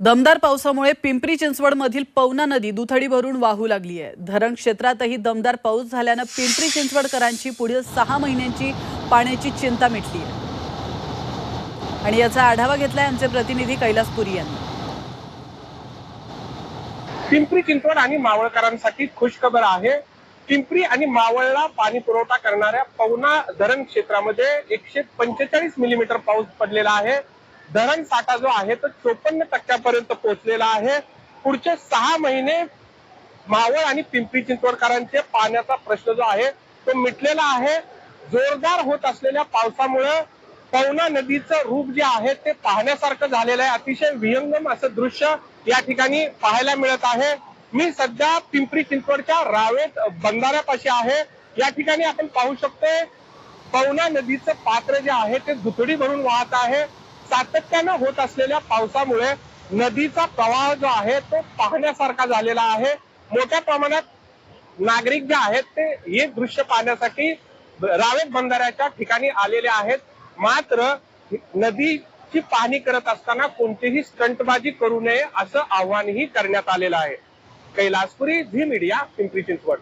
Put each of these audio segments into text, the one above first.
दमदार पावसामुळे पिंपरी चिंचवडमधील पवना नदी दुथडी भरून वाहू लागली आहे. धरण क्षेत्रातही दमदार पाऊस झाल्यानं पिंपरी चिंचवडकरांची पुढील सहा महिन्यांची पाण्याची चिंता मिटली आहे. आणि याचा आढावा घेतलाय आमचे प्रतिनिधी कैलासपुरी यांनी. पिंपरी चिंचवड आणि मावळकरांसाठी खुशखबर आहे. पिंपरी आणि मावळला पाणी पुरवठा करणाऱ्या पवना धरण क्षेत्रामध्ये एकशे पंचेचाळीस मिलीमीटर पाऊस पडलेला आहे. धरण साठा जो आहे तो चोपन्न टक्क्यापर्यंत पोहोचलेला आहे. पुढचे सहा महिने मावळ आणि पिंपरी चिंचवडकरांचे पाण्याचा प्रश्न जो आहे तो मिटलेला आहे. जोरदार होत असलेल्या पावसामुळे पवना नदीचं रूप जे आहे ते पाहण्यासारखं झालेलं आहे. अतिशय विहंगम असं दृश्य या ठिकाणी पाहायला मिळत आहे. मी सध्या पिंपरी चिंचवडच्या रावेत बंधाऱ्यापाशी आहे. या ठिकाणी आपण पाहू शकतोय पवना नदीचं पात्र जे आहे ते दुथडी भरून वाहत आहे. सातत्यानं होत असलेल्या पावसामुळे नदीचा प्रवाह जो आहे तो पाहण्यासारखा झालेला आहे. मोठ्या प्रमाणात नागरिक जे आहेत ते हे दृश्य पाहण्यासाठी रावेत बंधाऱ्याच्या ठिकाणी आलेले आहेत. मात्र नदीची पाहणी करत असताना कोणतीही स्टंटबाजी करू नये असं आव्हानही करण्यात आलेलं आहे. Kailaspuri Zee media Pimpri Chinchwad.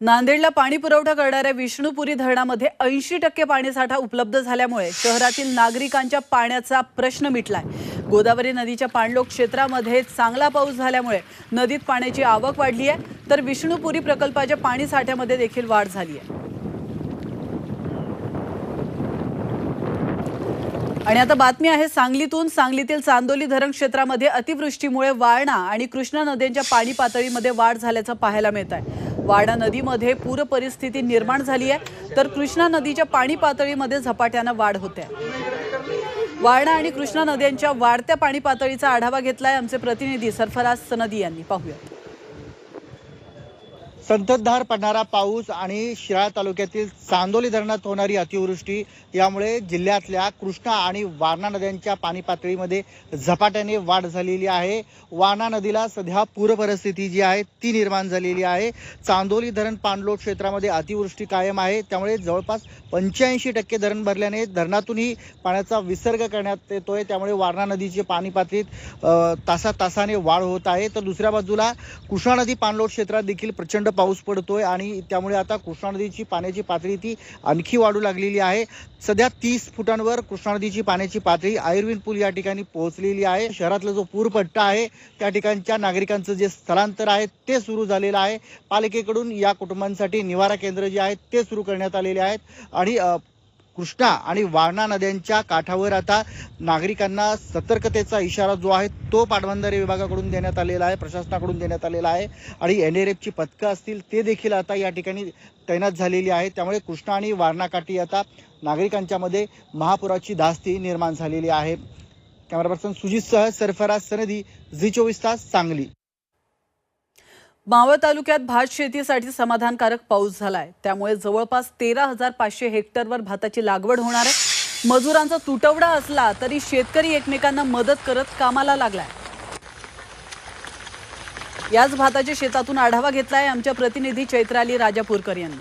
नांदेडला पाणी पुरवठा करणाऱ्या विष्णुपुरी धरणामध्ये ऐंशी टक्के पाणीसाठा उपलब्ध झाल्यामुळे शहरातील नागरिकांच्या पाण्याचा प्रश्न मिटलाय. गोदावरी नदीच्या पाणलोक क्षेत्रामध्ये चांगला पाऊस झाल्यामुळे नदीत पाण्याची आवक वाढली आहे तर विष्णुपुरी प्रकल्पाच्या पाणी साठ्यामध्ये देखील वाढ झाली आहे आणि आता बातमी आहे सांगलीतून. सांगलीतील चांदोली धरण क्षेत्रामध्ये अतिवृष्टीमुळे वारणा आणि कृष्णा नद्यांच्या पाणी पातळीमध्ये वाढ झाल्याचं पाहायला मिळत आहे वाडा नदीमध्ये पूर परिस्थिती निर्माण झाली आहे. तर कृष्णा नदीच्या पाणी पातळीमध्ये झपाट्यानं वाढ होते. वारणा आणि कृष्णा नद्यांच्या वाढत्या पाणी पातळीचा आढावा घेतलाय आमचे प्रतिनिधी सरफराज सनदी यांनी. पाहूया. संततधार पडणारा पाऊस आणि शिराळा तालुक्यातील चांदोली धरणात होणारी अतिवृष्टी यामुळे जिल्ह्यातल्या कृष्णा आणि वारणा नद्यांच्या पाणी पातळीमध्ये झपाट्याने वाढ झालेली आहे. वारणा नदीला सध्या पूरपरिस्थिती जी आहे ती निर्माण झालेली आहे. चांदोली धरण पाणलोट क्षेत्रामध्ये अतिवृष्टी कायम आहे. त्यामुळे जवळपास पंच्याऐंशी टक्के धरण भरल्याने धरणातूनही पाण्याचा विसर्ग करण्यात येतोय. त्यामुळे वारणा नदीची पाणी पातळीत तासा तासाने वाढ होत आहे. तर दुसऱ्या बाजूला कृष्णा नदी पाणलोट क्षेत्रात देखील प्रचंड पाऊस पडतोय आणि त्यामुळे आता कृष्णा नदीची पाण्याची पातळी ती आणखी वाढू लागलेली आहे. सध्या तीस फुटांवर कृष्णा नदीची पाण्याची पातळी आयुर्वेद पूल या ठिकाणी पोहोचलेली आहे. शहरातला जो पूरपट्टा आहे त्या ठिकाणच्या नागरिकांचं जे स्थलांतर आहे ते सुरू झालेलं आहे. पालिकेकडून या कुटुंबांसाठी निवारा केंद्र जे आहेत ते सुरू करण्यात आलेले आहेत. आणि कृष्णा आणि वारणा नद्यांच्या काठावर आता नागरिकांना सतर्कतेचा इशारा जो आहे तो पाटबंधारे विभागाकडून देण्यात आलेला आहे प्रशासनाकडून देण्यात आलेला आहे आणि एन डी एफची पथकं असतील ते देखील आता या ठिकाणी तैनात झालेली आहे. त्यामुळे कृष्णा आणि वारणाकाठी आता नागरिकांच्यामध्ये महापुराची धास्ती निर्माण झालेली आहे. कॅमेरा पर्सन सुजितसह सरफराज सनदी झी चोवीस तास सांगली. मावळ तालुक्यात भात शेतीसाठी समाधानकारक पाऊस झालाय. त्यामुळे जवळपास तेरा हजार पाचशे हेक्टरवर भाताची लागवड होणार आहे. मजुरांचा तुटवडा असला तरी शेतकरी एकमेकांना मदत करत कामाला लागलाय. याच भाताच्या शेतातून आढावा घेतलाय आमच्या प्रतिनिधी चैत्राली राजापूरकर यांनी.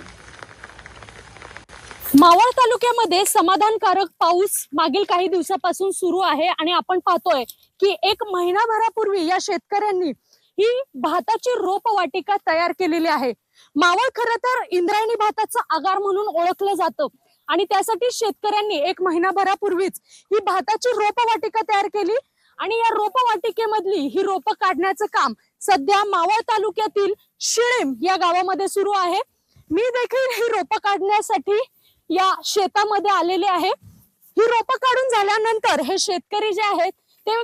मावळ तालुक्यामध्ये समाधानकारक पाऊस मागील काही दिवसापासून सुरू आहे आणि आपण पाहतोय की एक महिनाभरापूर्वी या शेतकऱ्यांनी ही भाताची रोप वाटिका तयार केलेली आहे. मावळ खरं तर इंद्रायणी भाताचं आगार म्हणून ओळखलं जातं. आणि त्यासाठी शेतकऱ्यांनी एक महिनाभरापूर्वीच ही भाताची रोप वाटिका तयार केली. आणि या रोप वाटिकेमधली ही रोप काढण्याचं काम सध्या मावळ तालुक्यातील शिळेम या गावामध्ये सुरू आहे. मी देखील ही रोप काढण्यासाठी या शेतामध्ये आलेले आहे. ही रोपं काढून झाल्यानंतर हे शेतकरी जे आहेत ते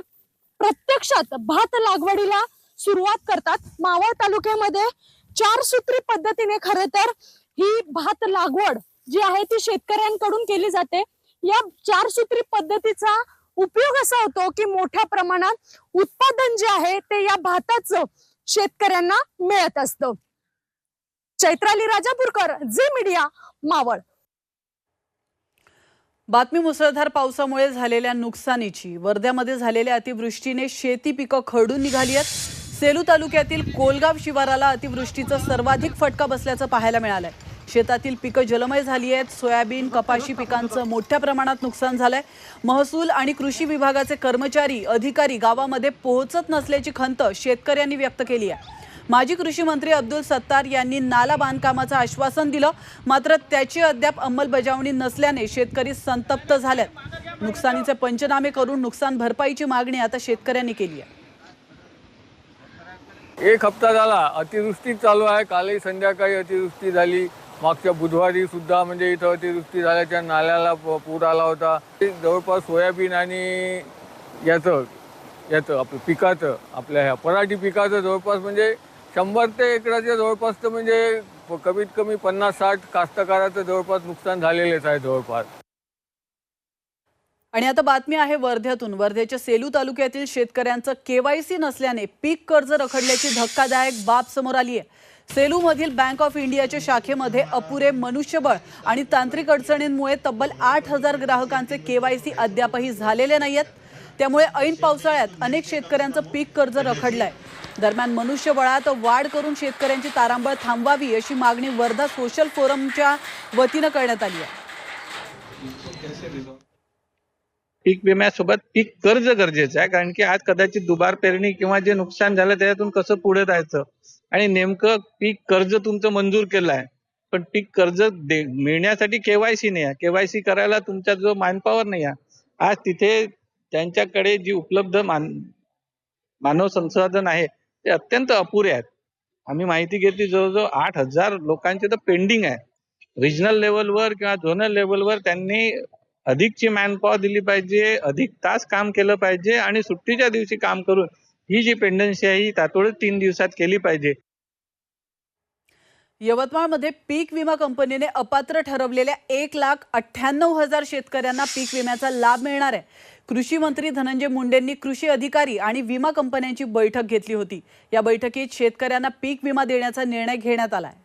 प्रत्यक्षात भात लागवडीला सुरुवात करतात. मावळ तालुक्यामध्ये चार सूत्री पद्धतीने खरे तर ही भात लागवड जी आहे ती शेतकऱ्यांकडून केली जाते. या चार सूत्री पद्धतीचा उपयोग असा होतो की मोठ्या प्रमाणात उत्पादन जे आहे ते या भाताचं शेतकऱ्यांना मिळत असतं. Chaitrali Rajapurkar Zee media Maval. बातमी मुसळधार पावसामुळे झालेल्या नुकसानीची वर्ध्यामध्ये झालेल्या अतिवृष्टीने शेती पिकं खरडून निघाली आहेत. सेलू तालुक्यातील कोलगाव शिवाराला अतिवृष्टीचा सर्वाधिक फटका बसल्याचं पाहायला मिळालंय. शेतातील पिकं जलमय झाली आहेत. सोयाबीन कपाशी पिकांचं मोठ्या प्रमाणात नुकसान झालंय. महसूल आणि कृषी विभागाचे कर्मचारी अधिकारी गावामध्ये पोहोचत नसल्याची खंत शेतकऱ्यांनी व्यक्त केली आहे. माजी कृषी मंत्री अब्दुल सत्तार यांनी नाला बांधकामाचं आश्वासन दिलं. मात्र त्याची अद्याप अंमलबजावणी नसल्याने शेतकरी संतप्त झाल्यात नुकसानीचे पंचनामे करून नुकसान भरपाईची मागणी आता शेतकऱ्यांनी केली आहे. एक हप्ता झाला. अतिवृष्टी चालू आहे. कालही संध्याकाळी अतिवृष्टी झाली. मागच्या बुधवारी सुद्धा म्हणजे इथं अतिवृष्टी झाल्याच्या नाल्याला प- पूर आला होता. जवळपास सोयाबीन आणि याचं याचं आपलं पिकाचं आपल्या ह्या पराठी पिकाचं जवळपास म्हणजे शंभर ते एकराच्या जवळपास तर म्हणजे प- कमीत कमी पन्नास साठ कास्तकाराचं जवळपास नुकसान झालेलेच आहे जवळपास. आणि आता बातमी आहे वर्ध्यातून. वर्ध्याच्या सेलू तालुक्यातील शेतकऱ्यांचं केवायसी नसल्याने पीक कर्ज रखडल्याची धक्कादायक बाब समोर आली आहे सेलूमधील बँक ऑफ इंडियाच्या शाखेमध्ये अपुरे मनुष्यबळ आणि तांत्रिक अडचणींमुळे तब्बल आठ हजार ग्राहकांचे केवायसी अद्यापही झालेले नाहीयेत. त्यामुळे ऐन पावसाळ्यात अनेक शेतकऱ्यांचं पीक कर्ज रखडलंय. दरम्यान मनुष्यबळात वाढ करून शेतकऱ्यांची तारांबळ थांबवावी अशी मागणी वर्धा सोशल फोरमच्या वतीनं करण्यात आली आहे पीक विम्यासोबत पीक कर्ज गरजेचं आहे. कारण की आज कदाचित दुबार पेरणी किंवा जे नुकसान झालं त्याच्यातून कसं पुढे जायचं? आणि नेमकं पीक कर्ज तुमचं मंजूर केलं आहे. पण पीक कर्ज दे मिळण्यासाठी केवायसी नाही आहे. केवायसी करायला तुमचा जो मॅनपॉवर नाही आहे. आज तिथे त्यांच्याकडे जी उपलब्ध मान मानव संसाधन आहे ते अत्यंत अपुरे आहेत. आम्ही माहिती घेतली जवळजवळ आठ हजार लोकांचे तर पेंडिंग आहे. रिजनल लेवलवर किंवा झोनल लेवलवर त्यांनी अधिकची मॅनपॉवर दिली पाहिजे अधिक तास काम केलं पाहिजे आणि सुट्टीच्या दिवशी काम करून ही जी पेंडन्सी आहे ही तातोडीत तीन दिवसात केली पाहिजे. यवतमाळमध्ये पीक विमा कंपनीने अपात्र ठरवलेल्या एक लाख अठ्ठ्याण्णव हजार शेतकऱ्यांना पीक विम्याचा लाभ मिळणार आहे. कृषी मंत्री धनंजय मुंडेंनी कृषी अधिकारी आणि विमा कंपन्यांची बैठक घेतली होती. या बैठकीत शेतकऱ्यांना पीक विमा देण्याचा निर्णय घेण्यात आला आहे